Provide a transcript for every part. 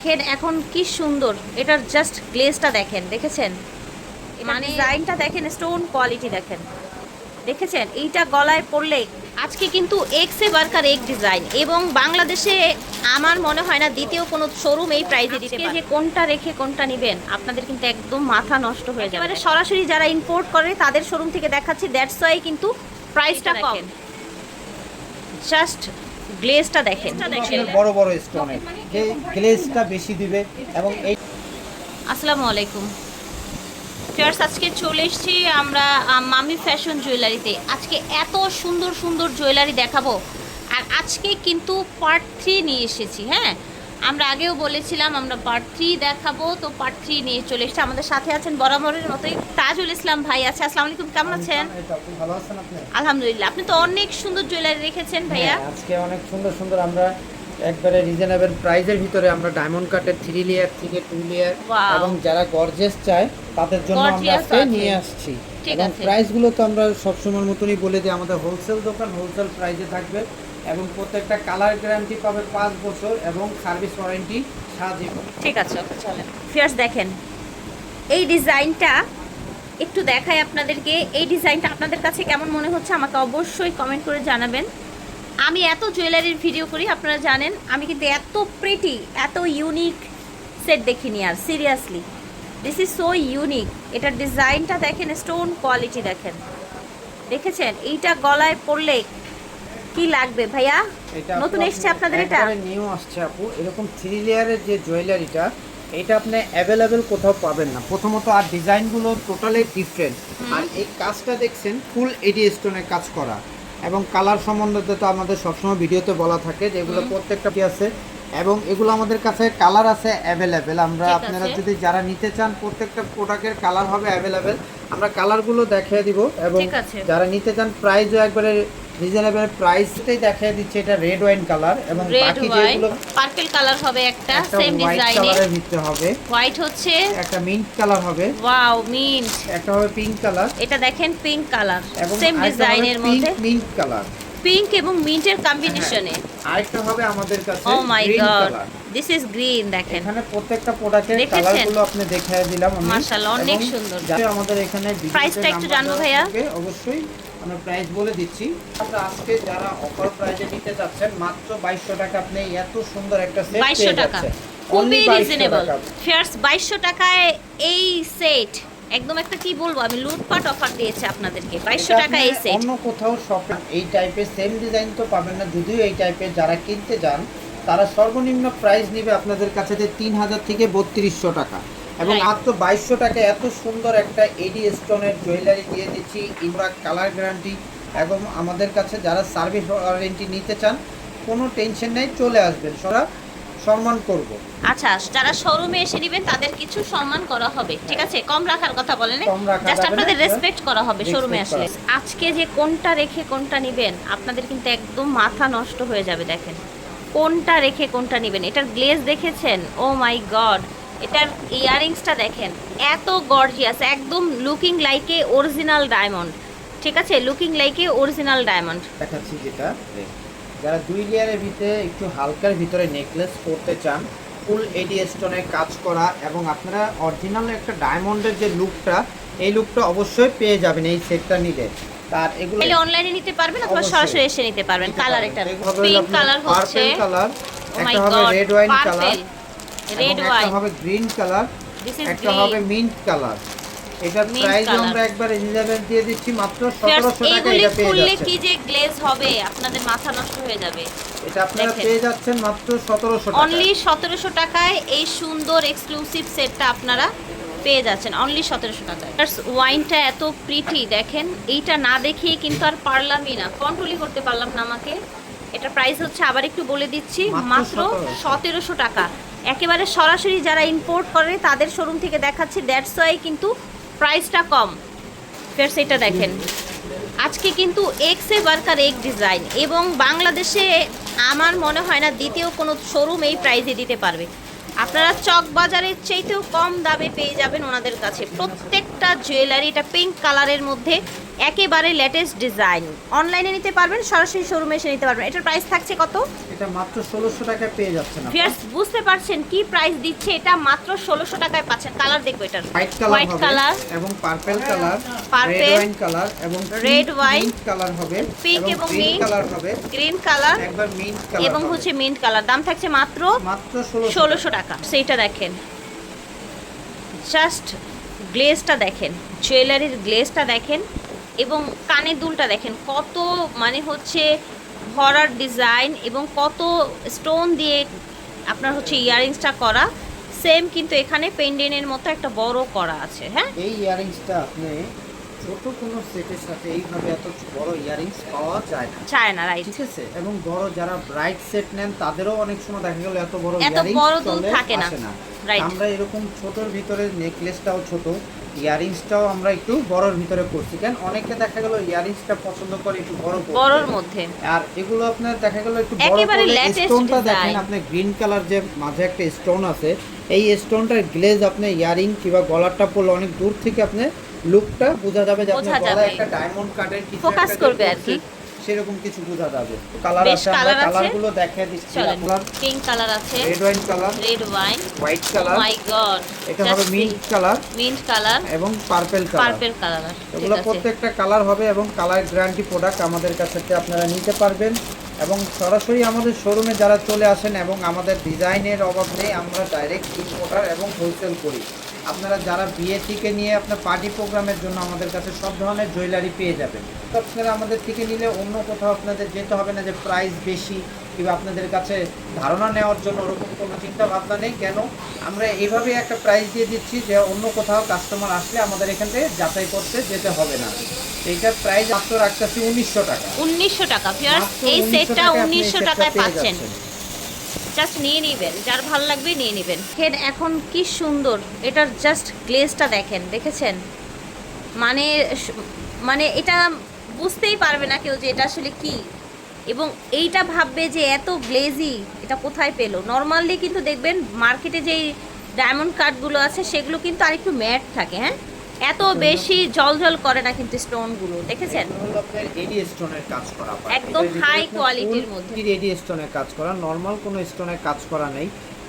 দেখেন এখন কি সুন্দর। এটার জাস্ট গ্লেজটা দেখেন দেখেছেন? মানে ডিজাইনটা দেখেন স্টোন কোয়ালিটি দেখেন। দেখেছেন? এইটা গলায় পরলে আজকে কিন্তু এক্স এ বার্কার এক ডিজাইন এবং বাংলাদেশে আমার মনে হয় না দ্বিতীয় কোনো শোরুম এই প্রাইজে দিতে পারে যে কোনটা রেখে কোনটা নেবেন আপনাদের কিন্তু একদম মাথা নষ্ট হয়ে যাবে। এবারে সরাসরি যারা ইম্পোর্ট করে তাদের শোরুম থেকে দেখাচ্ছি দ্যাটস ওয়াই কিন্তু প্রাইসটা কম। জাস্ট গ্লেজটা দেখেন। বড় বড় স্টোনের যে গ্লেজটা বেশি দিবে এবং এই আসসালামু আলাইকুম। ফিয়ার্স আজকে চলে এসেছি আমরা মামি ফ্যাশন জুয়েলারিতে আজকে এত সুন্দর সুন্দর জুয়েলারি দেখাবো। আর আজকে কিন্তু পার্ট থ্রি নিয়ে এসেছি হ্যাঁ? আমরা আগেও বলেছিলাম আমরা পার্ট থ্রি দেখাবো তো পার্ট থ্রি নিয়ে চলে এসেছি। আমাদের সাথে আছেন বরাবরের মতোই তাজুল ইসলাম ভাই আছে। আসসালামু আলাইকুম কেমন আছেন? আলহামদুলিল্লাহ আপনি তো অনেক সুন্দর জুয়েলারি রেখেছেন ভাইয়া। হ্যাঁ, আজকে অনেক সুন্দর সুন্দর। আমরা একবারে রিজনেবল প্রাইজের ভিতরে আমরা ডায়মন্ড কাটের থ্রি লেয়ার থেকে টু লেয়ার এবং যারা গর্জেস চায় তাদের জন্য আমরা আজকে নিয়ে আসছি। এবং। প্রাইসগুলো তো আমরা সবসময়ের মতনই বলে দিই আমাদের হোলসেল দোকান হোলসেল প্রাইসে থাকবে। এবং প্রত্যেকটা কালার গ্যারান্টি পাবে পাঁচ বছর এবং সার্ভিস ওয়ারেন্টি সারাজীবন ঠিক আছে চলেন। ফিয়ার্স দেখেন, এই ডিজাইনটা একটু দেখাই আপনাদেরকে। এই ডিজাইনটা আপনাদের কাছে কেমন মনে হচ্ছে আমাকে অবশ্যই কমেন্ট করে জানাবেন। আমি এত জুয়েলারির ভিডিও করি, আপনারা জানেন, আমি কিন্তু এত প্রিটি এত ইউনিক সেট দেখিনি আর seriously this is so unique এটার ডিজাইনটা দেখেন স্টোন কোয়ালিটি দেখেন। দেখেছেন? এইটা গলায় পরলে কি লাগবে ভাইয়া? নতুন এসছে আপনাদের এটা? নিউ আসছে আপু। এরকম থ্রি লেয়ারের যে জুয়েলারিটা এটা আপনি অ্যাভেলেবেল কোথাও পাবেন না। প্রথমত আর ডিজাইনগুলো টোটালি ডিফারেন্ট আর এই কাজটা দেখছেন ফুল এডি স্টোনের কাজ করা। এবং কালার সম্বন্ধে তো আমাদের সবসময় ভিডিওতে বলা থাকে যে এগুলো প্রত্যেকটা কি আছে। এবং এগুলো আমাদের কাছে কালার আছে অ্যাভেলেবেল আমরা আপনারা যদি যারা নিতে চান প্রত্যেকটা প্রোডাক্টের কালার হবে অ্যাভেলেবেল আমরা কালারগুলো দেখিয়ে দিব। এবং যারা নিতে চান প্রাইসও একবারে রিজনেবল প্রাইসটাই দেখিয়ে দিচ্ছে এটা রেড ওয়াইন কালার এবং বাকি যেগুলো পার্পল কালার হবে একটা সেম ডিজাইনে কালারের ভিতরে হবে। হোয়াইট হচ্ছে একটা মিন্ট কালার হবে। ওয়াও মিন্ট একটা হবে পিঙ্ক কালার এটা দেখেন পিঙ্ক কালার সেম ডিজাইনের মধ্যে। মিন্ট কালার পিঙ্ক এবং মিন্টের কম্বিনেশনে আরেকটা হবে আমাদের কাছে ও my god this is green দেখেন। এখানে প্রত্যেকটা প্রোডাক্টের? কালারগুলো আপনি দেখিয়ে দিলাম আমি। মাশাআল্লাহ, অনেক সুন্দর। আমাদের এখানে প্রাইসটা একটু জানব ভাইয়া? অবশ্যই। আমরা প্রাইস বলে দিচ্ছি। আমরা আজকে যারা অফার প্রাইসে নিতে চাচ্ছেন মাত্র 2200 টাকা আপনি এত সুন্দর একটা সেট বাইশশো টাকা। খুবই রিজনেবল ফেয়ার্স বাইশশো টাকায় এই সেট একদম একটা কি বলব আমি লুটপাট অফার দিয়েছে আপনাদেরকে। বাইশশো টাকা এই সেট অন্য কোথাও শপ এই টাইপের সেম ডিজাইন তো পাবেন না যদিও এই টাইপের যারা কিনতে যান তারা সর্বনিম্ন প্রাইস নেবে আপনাদের কাছে তিন হাজার থেকে বত্রিশশো টাকা। এবং মাত্র বাইশশো টাকা এত সুন্দর একটা এডি স্টোনের জুয়েলারি দিয়ে দিচ্ছি ইমরা কালার গ্যারান্টি এবং আমাদের কাছে যারা সার্ভিস ওয়ারেন্টি নিতে চান কোনো টেনশন নেই চলে আসবেন। সরা সম্মান করব। আচ্ছা যারা শোরুমে এসে নেবেন তাদের কিছু সম্মান করা হবে ঠিক আছে? কম রাখার কথা বলেন জাস্ট আপনাদের রেসপেক্ট করা হবে শোরুমে আসলে। আজকে যে কোনটা রেখে কোনটা নেবেন আপনাদের কিন্তু একদম মাথা নষ্ট হয়ে যাবে দেখেন। কোনটা রেখে কোনটা নেবেন? এটার গ্লেজ দেখেছেন? ও মাই গড এটার ইয়ারিংসটা দেখেন এত গর্জিয়াস একদম লুকিং লাইক অরিজিনাল ডায়মন্ড ঠিক আছে? লুকিং লাইক অরিজিনাল ডায়মন্ড দেখাচ্ছি যেটা যারা দুই লেয়ারের ভিতরে একটু হালকার ভিতরে নেকলেস করতে চান ফুল এডি স্টোনের কাজ করা এবং আপনারা অরিজিনাল একটা ডায়মন্ডের যে লুকটা এই লুকটা অবশ্যই পেয়ে যাবেন এই সেটটা নিলে। তার এগুলো তাহলে অনলাইনে নিতে পারবেন অথবা। সরাসরি এসে নিতে পারবেন। কালার এটা পিঙ্ক কালার হচ্ছে। purple কালার একটা হবে red wine colour red wine হবে গ্রিন কালার একটা হবে মিন্ট কালার এটার প্রাইস আমরা একবার রিজনেবল দিয়ে দিচ্ছি মাত্র সতেরোশো টাকা এটা পেয়ে যাচ্ছেন। কি যে গ্লেজ হবে? আপনাদের মাথা নষ্ট হয়ে যাবে। এটা আপনারা পেয়ে যাচ্ছেন মাত্র সতেরোশো টাকা অনলি সতেরোশো টাকায় এই সুন্দর এক্সক্লুসিভ সেটটা আপনারা পেয়ে যাচ্ছেন। অনলি সতেরোশো টাকায়। ওয়াইনটা এত প্রিটি দেখেন। এইটা না দেখিয়ে কিন্তু আর পারলামই না। কন্ট্রোলই করতে পারলাম না আমাকে। এটা প্রাইস হচ্ছে আবার একটু বলে দিচ্ছি মাত্র মাত্র 1700 সতেরোশো টাকা। একেবারে সরাসরি যারা ইম্পোর্ট করে, তাদের শোরুম থেকে দেখাচ্ছি দ্যাটস ওয়াই কিন্তু প্রাইসটা কম। ফের সেটা দেখেন। আজকে কিন্তু এক্স বার্কার এক ডিজাইন এবং বাংলাদেশে আমার মনে হয় না দ্বিতীয় কোনো শোরুম এই প্রাইসে দিতে পারবে। আপনারা চক বাজারের চাইতেও কম দামে পেয়ে যাবেন ওনাদের কাছে। প্রত্যেকটা জুয়েলারি এটা পিঙ্ক কালারের মধ্যে একেবারে লেটেস্ট ডিজাইন অনলাইনে নিতে পারবেন সরাসরি শোরুমে এসে নিতে পারবেন। এটার প্রাইস থাকছে কত? এটা মাত্র ষোলোশো টাকায় পেয়ে যাচ্ছেন আপনি। ভিউয়ার্স বুঝতে পারছেন কি প্রাইস দিচ্ছে? এটা মাত্র ষোলোশো টাকায় পাচ্ছেন। কালার দেখব এটার। হোয়াইট কালার এবং purple colour red wine colour এবং red wine, কালার হবে pink এবং গ্রিন কালার হবে। গ্রিন কালার একবার মিন্ট কালার এবং হচ্ছে মিন্ট কালার দাম থাকছে মাত্র মাত্র ষোলোশো ষোলোশো টাকা। সেইটা দেখেন। জাস্ট গ্লেজটা দেখেন। জুয়েলারির গ্লেজটা দেখেন। এবং কানের দুলটা দেখেন কত মানে হচ্ছে ভরার ডিজাইন এবং কত স্টোন দিয়ে আপনার হচ্ছে ইয়াররিংসটা করা। সেম কিন্তু এখানে পেন্ডেনের মতো একটা বড় করা আছে হ্যাঁ? এই ইয়ারিংসটা আপনি ছোট কোনো সেটের সাথে এইভাবে এত বড় ইয়ারিংস পাওয়া যায় না। চায় না রাইট ঠিক আছে? এবং বড় যারা ব্রাইট সেট নেন তাদেরও অনেক সময় দেখা গেল এত বড় এত ইয়ারিংস বড় দুল থাকে না। আমরা এরকম ছোটর ভিতরে নেকলেসটাও ছোট ইয়ারিংসটাও আমরা একটু বড়র ভিতরে করছি। কেন? অনেকে দেখা গেল ইয়ারিংসটা পছন্দ করে একটু বড় বড়র মধ্যে। আর এগুলো আপনার দেখা গেল একটু বড় স্টোনটা দেখেন আপনি গ্রিন কালার যে মাঝে একটা স্টোন আছে এই স্টোনটার গ্লেজ আপনি ইয়ারিং কিংবা গলারটা পরলে অনেক দূর থেকে আপনি লুকটা বোঝা যাবে যে আপনার গলায় একটা ডায়মন্ড কাটের কিছু ফোকাস করবে আর কি। সেরকম কিছু বোঝা যাবে। কালার আছে আমরা আছে। কালারগুলো দেখিয়ে দিচ্ছি কালার পিঙ্ক কালার আছে red wine colour red wine white colour my god এটা হবে মিন্ট কালার মিন্ট কালার এবং পার্পল কালার পার্পল কালার এগুলো প্রত্যেকটা কালার হবে এবং কালার গ্যারান্টি প্রোডাক্ট আমাদের কাছ থেকে আপনারা নিতে পারবেন। এবং সরাসরি আমাদের শোরুমে যারা চলে আসেন এবং আমাদের ডিজাইনের অভাব নেই আমরা ডাইরেক্ট ইম্পোর্টার এবং হোলসেল করি। আপনারা যারা বিয়ে থেকে নিয়ে আপনার পার্টি প্রোগ্রামের জন্য আমাদের কাছে সব ধরনের জুয়েলারি পেয়ে যাবেন। তো আপনারা আমাদের থেকে নিলে অন্য কোথাও আপনাদের যেতে হবে না যে প্রাইস বেশি কিংবা আপনাদের কাছে ধারণা নেওয়ার জন্য ওরকম কোনো চিন্তা ভাবনা নেই। কেন? আমরা এইভাবে একটা প্রাইস দিয়ে দিচ্ছি যে অন্য কোথাও কাস্টমার আসলে আমাদের এখান থেকে যাচাই করতে যেতে হবে না। এইটার প্রাইস মাত্র রাখতেছি উনিশশো টাকা। উনিশশো টাকা এই সেটটা উনিশশো টাকায় পাচ্ছেন। জাস্ট নিয়ে নেবেন, যার ভালো লাগবে নিয়ে নেবেন। দেখেন এখন কি সুন্দর, এটার জাস্ট গ্লেজটা দেখেন, দেখেছেন? মানে মানে এটা বুঝতেই পারবে না কেউ যে এটা আসলে কি। এবং এইটা ভাববে যে এত গ্লেজি এটা কোথায় পেল? নর্মালি কিন্তু দেখবেন মার্কেটে যেই ডায়মন্ড কাটগুলো আছে, সেগুলো কিন্তু আরেকটু ম্যাট থাকে হ্যাঁ? এত বেশি জল জল করে না কিন্তু স্টোনগুলো দেখেছেন? এডি স্টোনের কাজ করা একদম quality-র full মধ্যে। এডি স্টোনের কাজ করা। নর্মাল কোনো স্টোনের কাজ করা নেই।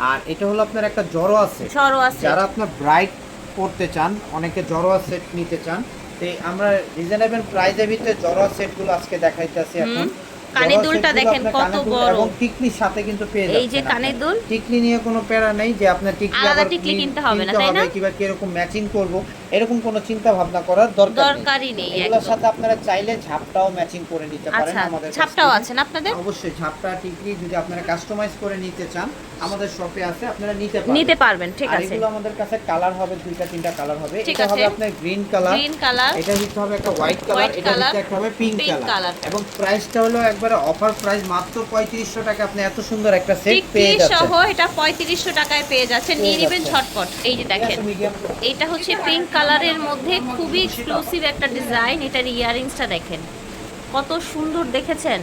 আর এটা হলো আপনার একটা জড়ো আছে। সরো আছে। যারা আপনার ব্রাইট পড়তে চান অনেকে জড়োয়া সেট নিতে চান তো আমরা রিজনেবল প্রাইজের ভিতরে জড়োয়া সেটগুলো আজকে দেখাইতেছি এখন। কানের দুলটা দেখেন কত বড়। এবং টিকলির সাথে কিন্তু পেয়ে এই যে কানের দুল। টিকলি নিয়ে কোনো প্যারা নেই যে আপনার টিকলি আলাদা টিকলি কিনতে হবে না, তাই না? কিংবা কীরকম ম্যাচিং করব। এরকম কোনো চিন্তা ভাবনা করার দরকার দরকারই নেই এগুলোর সাথে আপনারা চাইলে ঝাপটাও ম্যাচিং করে নিতে পারেন আচ্ছা আমাদের কাছ ছাপটাও আছে না আপনাদের? অবশ্যই ঝাপটা টিকলি যদি আপনারা কাস্টমাইজ করে নিতে চান আমাদের শপে আছে আপনারা নিতে পারেন নিতে পারবেন ঠিক আছে। এগুলো আমাদের কাছে কালার হবে দুইটা তিনটা কালার হবে। এটা হবে আপনার গ্রিন কালার গ্রিন কালার এটা হচ্ছে হবে একটা হোয়াইট কালার এটা হচ্ছে একটা হবে পিঙ্ক কালার এবং প্রাইসটা হলো একবারে অফার প্রাইস মাত্র পঁয়ত্রিশশো টাকা। আপনি এত সুন্দর একটা সেট পেয়ে সহ এটা পঁয়ত্রিশশো টাকায় পেয়ে যাচ্ছেন। নিয়ে নেবেন যাচ্ছেন। ঝটপট। এই যে দেখেন। এইটা হচ্ছে পিঙ্ক কালারের মধ্যে খুবই এক্সক্লুসিভ একটা ডিজাইন এটার ইয়ারিংসটা দেখেন। কত সুন্দর দেখেছেন?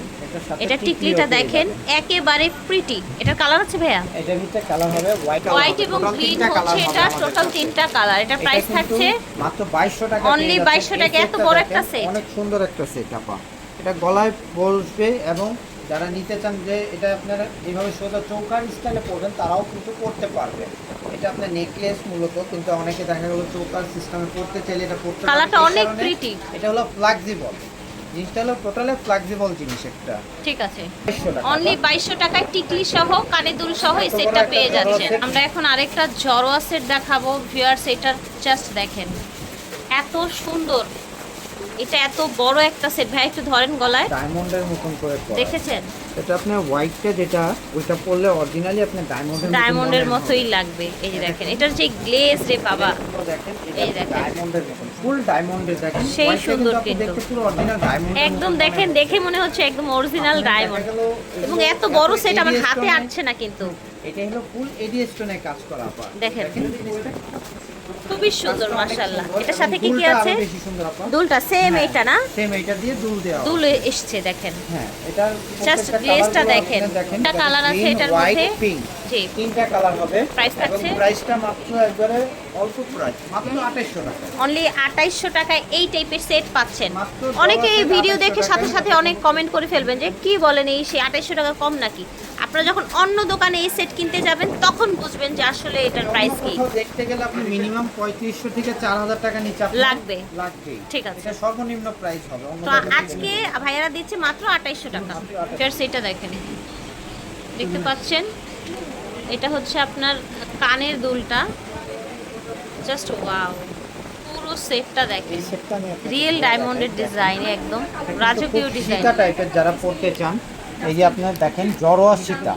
এটা টিকলিটা দেখেন একেবারে প্রিটি এটার কালার আছে ভাইয়া? এটার ভিতরে কালার হবে হোয়াইট হোয়াইট এবং গ্রিন হচ্ছে এটা টোটাল তিনটা কালার এটা প্রাইস থাকছে মাত্র 2200 টাকা যাচ্ছেন। 2200 টাকা, এত বড় একটা set। অনেক সুন্দর একটা সেট আপা। এটা গলায় বসবে এবং যারা নিতে চান যে এটা আপনারা এইভাবে সোজা চৌকার স্টাইলে পড়বেন তারাও কিন্তু করতে পারবে। এটা আপনার নেকলেস মূলত কিন্তু অনেকে দেখা গেল চৌকার সিস্টেমে পড়তে চাইলে এটা পড়তে কালারটা অনেক কারণে এটা হলো ফ্লেক্সিবল জিনিসটা হলো টোটালি ফ্লেক্সিবল জিনিস একটা। ঠিক আছে। অনলি টাকায় টিকলি সহ কানে দুল সহ এই সেটটা পেয়ে যাচ্ছেন। আমরা এখন আরেকটা জরোয়া সেট দেখাবো। ভিউয়ার্স এটার জাস্ট দেখেন। এত সুন্দর। এটা এত বড় একটা সেট ভাই একটু ধরেন গলায়। ডায়মন্ডের মতন করে। দেখেছেন? এটা আপনার হোয়াইটটা যেটা ওইটা পরলে অরিজিনালি আপনি ডায়মন্ডের ডায়মন্ডের মতোই লাগবে। এই যে দেখেন এটার যে গ্লেজ রে বাবা। দেখেন এই দেখেন। ডায়মন্ডের মতন ফুল ডায়মন্ডের দেখেন। সেই সুন্দর কিন্তু। পুরো অরিজিনাল ডায়মন্ড একদম দেখেন দেখে মনে হচ্ছে একদম অরিজিনাল ডায়মন্ড এবং এত বড় সেট আমার হাতে আসছে না কিন্তু। এটা হলো ফুল এডি স্টোনে কাজ করা আপা দেখেন। খুবই সুন্দর মাশাআল্লাহ। এটার সাথে কি কি আছে? দুলটা সেম হ্যাঁ, এটা না? সেম এটা দিয়ে দুল দেওয়া দুল এসছে দেখেন। হ্যাঁ এটারগুলো দেখেন। colour আছে এটার মধ্যে। জি। তিনটা কালার হবে। থাকছে? প্রাইসটা মাত্র একবারে অল্প প্রাইস মাত্র 2800 টাকা। অনলি আঠাইশশো টাকায় এই টাইপের সেট পাচ্ছেন। অনেকে এই ভিডিও দেখে সাথে সাথে অনেক কমেন্ট করে ফেলবেন যে কি বলেন এই সে আঠাইশশো টাকা কম নাকি? আপনারা যখন অন্য দোকানে এই সেট কিনতে যাবেন তখন বুঝবেন যে আসলে এটার প্রাইস কি। দেখতে গেলে আপনি মিনিমাম 3500 থেকে 4000 টাকা নিচে লাগবে। লাগবে ঠিক আছে। এটা সর্বনিম্ন প্রাইস হবে তো আজকে ভাইয়ারা দিচ্ছে মাত্র আঠাইশশো টাকা। মাত্র 2800 ফের সেটা দেখেন। দেখতে পাচ্ছেন? এটা হচ্ছে আপনার কানের দুলটা। জাস্ট ওয়াও পুরো সেটটা দেখেন। রিয়েল ডায়মন্ডের ডিজাইনে একদম। রাজকীয় ডিজাইন টাইপের যারা পড়তে চান এই যে আপনার দেখেন জড়োয়া সীতা।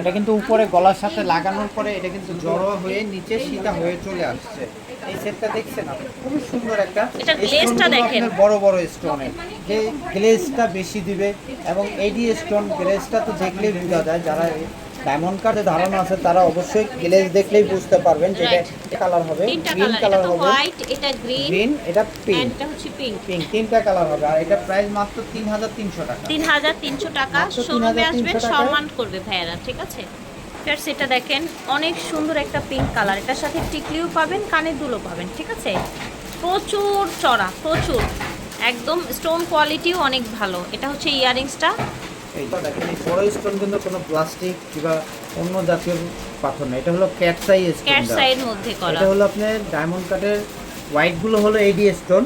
এটা কিন্তু উপরে গলার সাথে লাগানোর পরে এটা কিন্তু জড়োয়া হয়ে নিচে সীতা হয়ে চলে আসছে। এই সেটটা দেখছেন খুবই সুন্দর একটা গ্লেজটা দেখেন। বড় বড় স্টোনের যে গ্লেজটা বেশি দিবে এবং এডি স্টোন গ্লেজটা তো দেখলেই বোঝা যায় যারা ডায়মন্ড কার্ডে ধারণা আছে তারা অবশ্যই গ্লেজ দেখলেই বুঝতে পারবেন যে এটা কালার হবে গ্রিন কালার এটা হবে। হোয়াইট এটা গ্রিন গ্রিন এটা পিঙ্ক এটা হচ্ছে পিঙ্ক পিঙ্ক তিনটা কালার হবে আর এটা প্রাইস মাত্র তিন হাজার তিনশো টাকা। তিন হাজার তিনশো টাকা। শোরুমে 3,300 আসবেন সম্মান করবে ভাইয়ারা ঠিক আছে? সেটা দেখেন অনেক সুন্দর একটা পিঙ্ক কালার এটার সাথে টিকলিও পাবেন কানে দুলও পাবেন ঠিক আছে? প্রচুর চড়া প্রচুর। একদম স্টোন কোয়ালিটিও অনেক ভালো। এটা হচ্ছে ইয়ারিংসটা এইটা দেখেন এই বড় স্টোন কিন্তু কোনো প্লাস্টিক কিংবা অন্য জাতীয় পাথর না। এটা হলো ক্যাট সাই স্টোন সাইড মধ্যে করা। এটা হলো আপনার ডায়মন্ড কাটের হোয়াইটগুলো হলো এডি স্টোন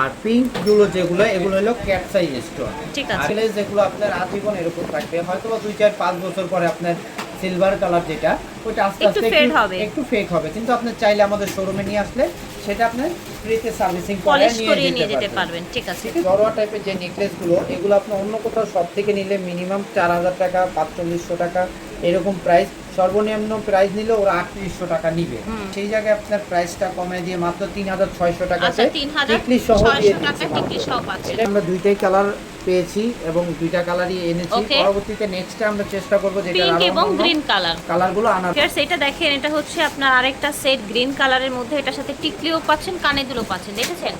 আর পিঙ্কগুলো যেগুলো এগুলো হলো ক্যাট সাই স্টোন ঠিক আছে। যেগুলো আপনার আজীবন এরকম থাকবে হয়তো বা দুই চার পাঁচ বছর পরে আপনার সিলভার কালার যেটা ওটা আস্তে আস্তে। একটু ফেক হবে। কিন্তু আপনি চাইলে আমাদের শোরুমে নিয়ে আসলে সেটা আপনি ফ্রিতে সার্ভিসিং করে নিয়ে যেতে পারবেন। ঠিক আছে। বড় টাইপের যে নেকলেসগুলো এগুলো আপনি অন্য কোথাও সব থেকে নিলে মিনিমাম চার হাজার টাকা পাঁচচল্লিশশো টাকা এরকম প্রাইস সর্বনিম্ন প্রাইস নিলে ওরা আটত্রিশশো টাকা নিবে। সেই জায়গায় আপনার প্রাইসটা কমে দিয়ে মাত্র তিন হাজার ছয়শো টাকাতে আচ্ছা টিকলি সহ টাকা এটা আমরা দুইটাই কালার পেয়েছি এবং দুইটা কালারই এনেছি। পরবর্তীতে নেক্সটে আমরা চেষ্টা করব পিঙ্ক এবং গ্রিন কালার কালারগুলো আনার। ফিয়ার্স এটা দেখেন এটা হচ্ছে আপনার আরেকটা সেট গ্রিন কালারের মধ্যে। এটার সাথে টিকলিও পাচ্ছেন কানে দুলও পাচ্ছেন দেখেছেন?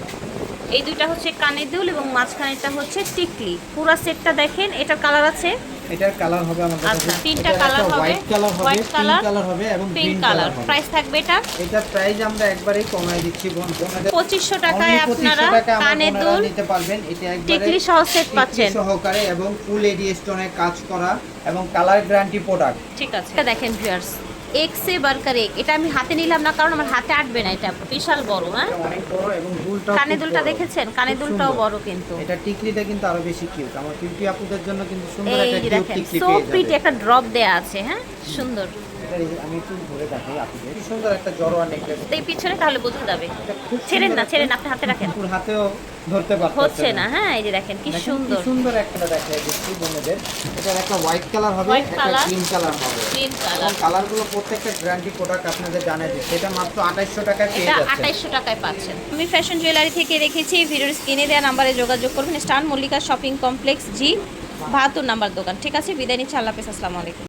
এই দুইটা হচ্ছে কানে দুল এবং মাঝখানেরটা হচ্ছে টিকলি। পুরো সেটটা দেখেন এটার কালার আছে এটার কালার হবে আমাদের আচ্ছা। তিনটা কালার হবে, হোয়াইট কালার হবে হোয়াইট পিঙ্ক কালার হবে এবং পিঙ্ক কালার প্রাইস থাকবে এটা? এটা প্রাইস আমরা একবারেই কমায় দিচ্ছি বোন। বোনেদের পঁচিশশো টাকায় Only 2500 আপনারা কানে দুল নিতে পারবেন। এটা একবারে টিকলি সহ সেট পাচ্ছেন। সহকারে এবং ফুল এডি স্টোনে কাজ করা এবং কালার গ্যারান্টি প্রোডাক্ট ঠিক আছে। এটা দেখেন ভিউয়ার্স এক্সে বার্কার এক এটা আমি হাতে নিলাম না কারণ আমার হাতে আটবে না এটা। বিশাল বড় হ্যাঁ? অনেক দুলটা কানে দুলটা দেখেছেন? কানে দুলটাও বড় কিন্তু। এটা টিকলিটা কিন্তু আরও বেশি কিউট। আমার কিউটি আপুদের জন্য কিন্তু সুন্দর একটা কিউট টিকলি পেয়ে প্রিটি একটা ড্রপ দেয়া আছে হ্যাঁ? সুন্দর। এটা আমি একটু ধরে দেখাই আপুদের কি সুন্দর একটা জড়োয়া নেকলেস এই পিছনে তাহলে বোঝা যাবে। ছেড়েন না ছেড়েন আপনি হাতে রাখেন। আপুর হাতেও ধরতে পারতেছে হচ্ছে না হ্যাঁ এই যে দেখেন কি সুন্দর। সুন্দর একটা দেখাই দিচ্ছি বোনেদের। এটার একটা হোয়াইট কালার হবে একটা colour। কালার হবে। গ্রিন কালার কালারগুলো প্রত্যেকটা গ্যারান্টি প্রোডাক্ট আপনাদের জানিয়ে দিচ্ছে। এটা মাত্র আঠাইশশো টাকায় পেয়ে এটা যাচ্ছে আঠাইশশো টাকায় পাচ্ছেন। আমি ফ্যাশন জুয়েলারি থেকে রেখেছি ভিডিওর স্ক্রিনে দেওয়া নাম্বারে যোগাযোগ করবেন। Star Mallika shopping complex G বাহাত্তর নাম্বার দোকান। ঠিক আছে বিদায় নিচ্ছি আল্লাহ হাফেজ আসসালামু আলাইকুম।